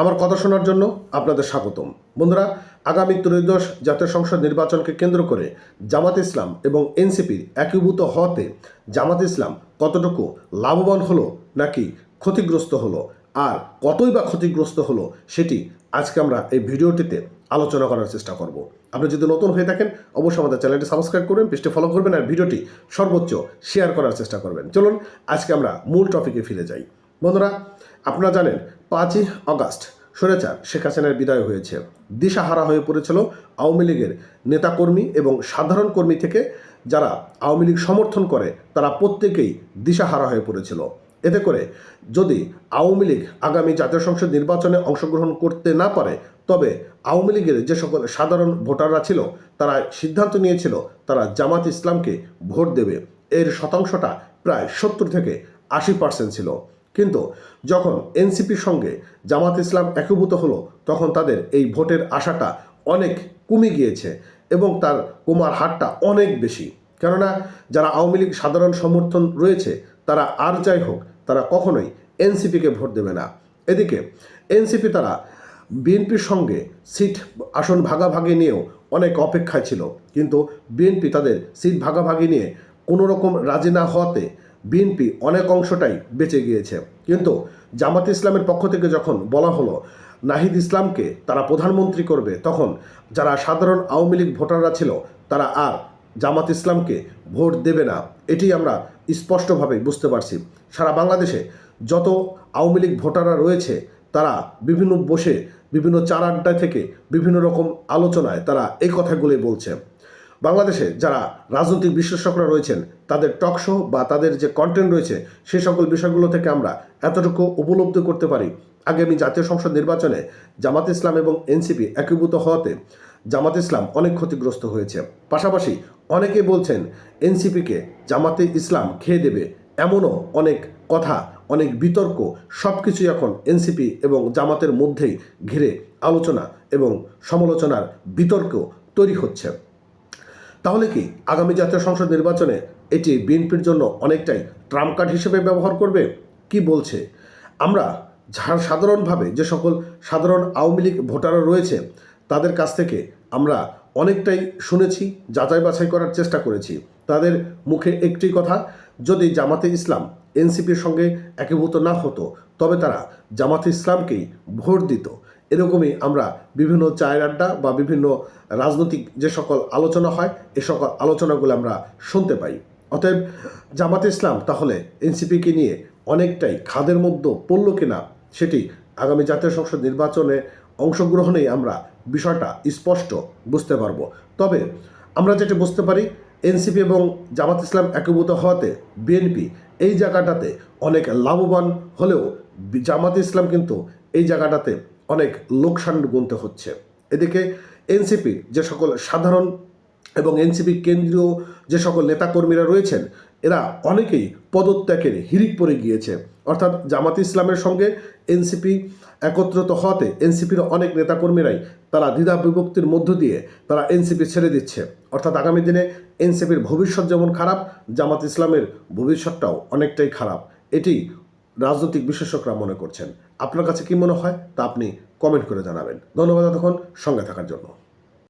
আমার কথা শোনার জন্য আপনাদের স্বাগতম। বন্ধুরা, আগামী ত্রয়োদশ জাতীয় সংসদ নির্বাচনকে কেন্দ্র করে জামাত ইসলাম এবং এনসিপির একীভূত হওয়াতে জামাত ইসলাম কতটুকু লাভবান হলো নাকি ক্ষতিগ্রস্ত হলো আর কতই বা ক্ষতিগ্রস্ত হলো সেটি আজকে আমরা এই ভিডিওটিতে আলোচনা করার চেষ্টা করব। আপনি যদি নতুন হয়ে থাকেন, অবশ্যই আমাদের চ্যানেলটি সাবস্ক্রাইব করবেন, পেজটি ফলো করবেন আর ভিডিওটি সর্বোচ্চ শেয়ার করার চেষ্টা করবেন। চলুন, আজকে আমরা মূল টপিকে ফিরে যাই। বন্ধুরা, আপনারা জানেন পাঁচই আগস্ট স্বৈরাচার শেখ হাসিনার বিদায় হয়েছে। দিশাহারা হয়ে পড়েছিল আওয়ামী লীগের নেতাকর্মী এবং সাধারণ কর্মী থেকে যারা আওয়ামী লীগ সমর্থন করে, তারা প্রত্যেকেই দিশাহারা হয়ে পড়েছিল। এতে করে যদি আওয়ামী লীগ আগামী জাতীয় সংসদ নির্বাচনে অংশগ্রহণ করতে না পারে, তবে আওয়ামী লীগের যে সকল সাধারণ ভোটাররা ছিল, তারা সিদ্ধান্ত নিয়েছিল তারা জামাত ইসলামকে ভোট দেবে। এর শতাংশটা প্রায় সত্তর থেকে আশি পার্সেন্ট ছিল। কিন্তু যখন এনসিপির সঙ্গে জামাত ইসলাম একীভূত হলো, তখন তাদের এই ভোটের আশাটা অনেক কমে গিয়েছে এবং তার কুমার হারটা অনেক বেশি। কেননা যারা আওয়ামী লীগ সাধারণ সমর্থন রয়েছে, তারা আর যাই হোক, তারা কখনোই এনসিপিকে ভোট দেবে না। এদিকে এনসিপি তারা বিএনপির সঙ্গে সিট আসন ভাগাভাগি নিয়েও অনেক অপেক্ষায় ছিল। কিন্তু বিএনপি তাদের সিট ভাগাভাগি নিয়ে কোনো রকম রাজি না হওয়াতে বিএনপি অনেক অংশটাই বেঁচে গিয়েছে। কিন্তু জামাত ইসলামের পক্ষ থেকে যখন বলা হলো নাহিদ ইসলামকে তারা প্রধানমন্ত্রী করবে, তখন যারা সাধারণ আওয়ামী লীগ ভোটাররা ছিল, তারা আর জামাত ইসলামকে ভোট দেবে না। এটি আমরা স্পষ্টভাবে বুঝতে পারছি। সারা বাংলাদেশে যত আওয়ামী লীগ ভোটাররা রয়েছে, তারা বিভিন্ন বসে, বিভিন্ন চার আড্ডা থেকে বিভিন্ন রকম আলোচনায় তারা এই কথাগুলি বলছে। বাংলাদেশে যারা রাজনৈতিক বিশ্লেষকরা রয়েছেন, তাদের টকশো বা তাদের যে কন্টেন্ট রয়েছে সেই সকল বিষয়গুলো থেকে আমরা এতটুকু উপলব্ধি করতে পারি। আগামী জাতীয় সংসদ নির্বাচনে জামাত ইসলাম এবং এনসিপি একীভূত হওয়াতে জামাত ইসলাম অনেক ক্ষতিগ্রস্ত হয়েছে। পাশাপাশি অনেকে বলছেন এনসিপিকে জামাতে ইসলাম খেয়ে দেবে, এমনও অনেক কথা, অনেক বিতর্ক সব কিছুই এখন এনসিপি এবং জামাতের মধ্যেই ঘিরে আলোচনা এবং সমালোচনার বিতর্ক তৈরি হচ্ছে। তাহলে কি আগামী জাতীয় সংসদ নির্বাচনে এটি বিএনপির জন্য অনেকটাই ট্রাম্প কার্ড হিসেবে ব্যবহার করবে? কি বলছে? আমরা যা- সাধারণভাবে যে সকল সাধারণ আওয়ামী লীগ ভোটাররা রয়েছে, তাদের কাছ থেকে আমরা অনেকটাই শুনেছি, যাচাই বাছাই করার চেষ্টা করেছি। তাদের মুখে একটি কথা, যদি জামাতে ইসলাম এনসিপির সঙ্গে একীভূত না হতো, তবে তারা জামাতে ইসলামকেই ভোট দিত। এরকমই আমরা বিভিন্ন চায়ের আড্ডা বা বিভিন্ন রাজনৈতিক যে সকল আলোচনা হয়, এ সকল আলোচনাগুলো আমরা শুনতে পাই। অতএব জামাতে ইসলাম তাহলে এনসিপিকে নিয়ে অনেকটাই খাদের মধ্যে পড়ল কিনা সেটি আগামী জাতীয় সংসদ নির্বাচনে অংশগ্রহণেই আমরা বিষয়টা স্পষ্ট বুঝতে পারব। তবে আমরা যেটা বুঝতে পারি, এনসিপি এবং জামাত ইসলাম একীভূত হওয়াতে বিএনপি এই জায়গাটাতে অনেক লাভবান হলেও জামাত ইসলাম কিন্তু এই জায়গাটাতে অনেক লোকসান গুনতে হচ্ছে। এদিকে এনসিপি যে সকল সাধারণ এবং এনসিপি কেন্দ্রীয় যে সকল নেতাকর্মীরা রয়েছেন, এরা অনেকেই পদত্যাগের হিরিক পড়ে গিয়েছে। অর্থাৎ জামাত ইসলামের সঙ্গে এনসিপি একত্রিত হওয়াতে এনসিপির অনেক নেতাকর্মীরাই তারা দ্বিধা বিভক্তির মধ্য দিয়ে তারা এনসিপি ছেড়ে দিচ্ছে। অর্থাৎ আগামী দিনে এনসিপির ভবিষ্যৎ যেমন খারাপ, জামাত ইসলামের ভবিষ্যৎটাও অনেকটাই খারাপ। এটি রাজনৈতিক বিশেষজ্ঞরা মনে করছেন। আপনার কাছে কি মনে হয়? তা আপনি কমেন্ট করে জানাবেন। ধন্যবাদ তখন সঙ্গে থাকার জন্য।